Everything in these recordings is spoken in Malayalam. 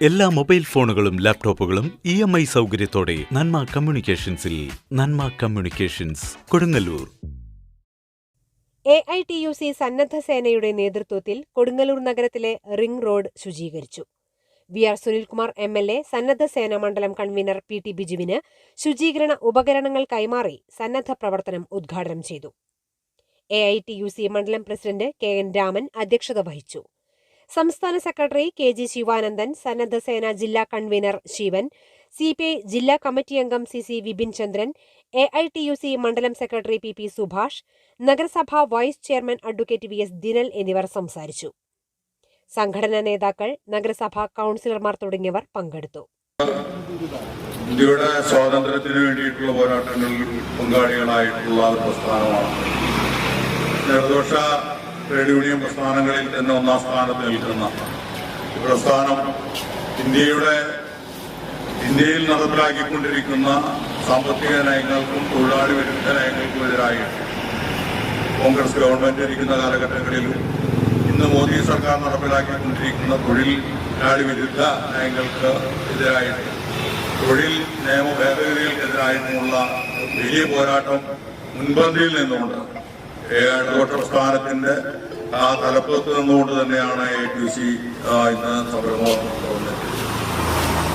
എല്ലാ മൊബൈൽ ഫോണുകളും ലാപ്ടോപ്പുകളും ഇ എം ഐ സൗകര്യത്തോടെ നന്മ കമ്മ്യൂണിക്കേഷൻസിൽ Nanma communications Kodungallur. A I T U C സന്നദ്ധ സേനയുടെ നേതൃത്വത്തിൽ കൊടുങ്ങല്ലൂർ നഗരത്തിലെ ring road ശുചീകരിച്ചു. V R Sunilkumar M L A സന്നദ്ധ സേന മണ്ഡലം കൺവീനർ പി ടി ബിജുവിന് ശുചീകരണ ഉപകരണങ്ങൾ കൈമാറി സന്നദ്ധ പ്രവർത്തനം ഉദ്ഘാടനം ചെയ്തു. A I T U C മണ്ഡലം പ്രസിഡന്റ് കെ എൻ രാമൻ അധ്യക്ഷത വഹിച്ചു. സംസ്ഥാന സെക്രട്ടറി കെ ജി ശിവാനന്ദൻ സന്നദ്ധ സേന ജില്ലാ convener Sivan C P I ജില്ലാ കമ്മിറ്റി അംഗം C C Vipin Chandran A I T U C മണ്ഡലം സെക്രട്ടറി പി പി സുഭാഷ് നഗരസഭാ vice chairman advocate V S Dinal എന്നിവർ സംസാരിച്ചു. സംഘടനാ നേതാക്കൾ നഗരസഭാ കൗൺസിലർമാർ തുടങ്ങിയവർ പങ്കെടുത്തു. ഇന്ത്യയുടെ സ്വാതന്ത്ര്യത്തിന് വേണ്ടിയിട്ടുള്ള പോരാട്ടങ്ങളിൽ പങ്കാളികളായിട്ടുള്ള പ്രസ്ഥാനമാണ്. നിർദോഷ ട്രേഡ് യൂണിയൻ പ്രസ്ഥാനങ്ങളിൽ തന്നെ ഒന്നാം സ്ഥാനത്ത് നിൽക്കുന്ന പ്രസ്ഥാനം ഇന്ത്യയുടെ ഇന്ത്യയിൽ നടപ്പിലാക്കിക്കൊണ്ടിരിക്കുന്ന സാമ്പത്തിക നയങ്ങൾക്കും തൊഴിലാളി വിരുദ്ധ നയങ്ങൾക്കും കോൺഗ്രസ് ഗവൺമെന്റ് ഇരിക്കുന്ന കാലഘട്ടങ്ങളിലും ഇന്ന് മോദി സർക്കാർ നടപ്പിലാക്കിക്കൊണ്ടിരിക്കുന്ന തൊഴിലാളി വിരുദ്ധ നയങ്ങൾക്ക് എതിരായിട്ട് തൊഴിൽ നിയമ ഭേദഗതികൾക്കെതിരായിട്ടുമുള്ള വലിയ പോരാട്ടം മുൻപന്തിയിൽ നിന്നുകൊണ്ട് ഇടതുപക്ഷ പ്രസ്ഥാനത്തിന്റെ ആ തലപ്പത്ത് നിന്നുകൊണ്ട് തന്നെയാണ് എ ടി സി ഇന്ന് സംരംഭം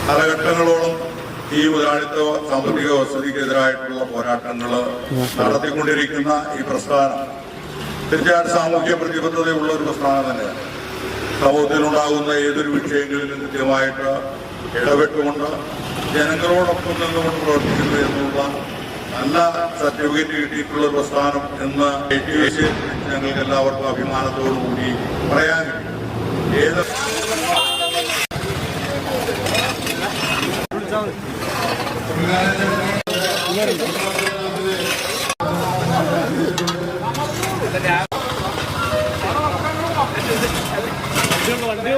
കാലഘട്ടങ്ങളോളം ഈ മുതലാളിത്ത സാമ്പത്തിക വസതിക്കെതിരായിട്ടുള്ള പോരാട്ടങ്ങൾ നടത്തിക്കൊണ്ടിരിക്കുന്ന ഈ പ്രസ്ഥാനം തീർച്ചയായിട്ടും സാമൂഹ്യ പ്രതിബദ്ധതയുള്ള ഒരു പ്രസ്ഥാനം തന്നെയാണ്. സമൂഹത്തിലുണ്ടാകുന്ന ഏതൊരു വിഷയങ്ങളിലും കൃത്യമായിട്ട് ഇടപെട്ടുകൊണ്ട് ജനങ്ങളോടൊപ്പം നിന്നുകൊണ്ട് പ്രവർത്തിക്കുന്നു എന്നുള്ള നല്ല സർട്ടിഫിക്കറ്റ് കിട്ടിയിട്ടുള്ള പ്രസ്ഥാനം എന്ന് ഞങ്ങൾക്ക് എല്ലാവർക്കും അഭിമാനത്തോടു കൂടി പറയാൻ ഏത് വണ്ടി.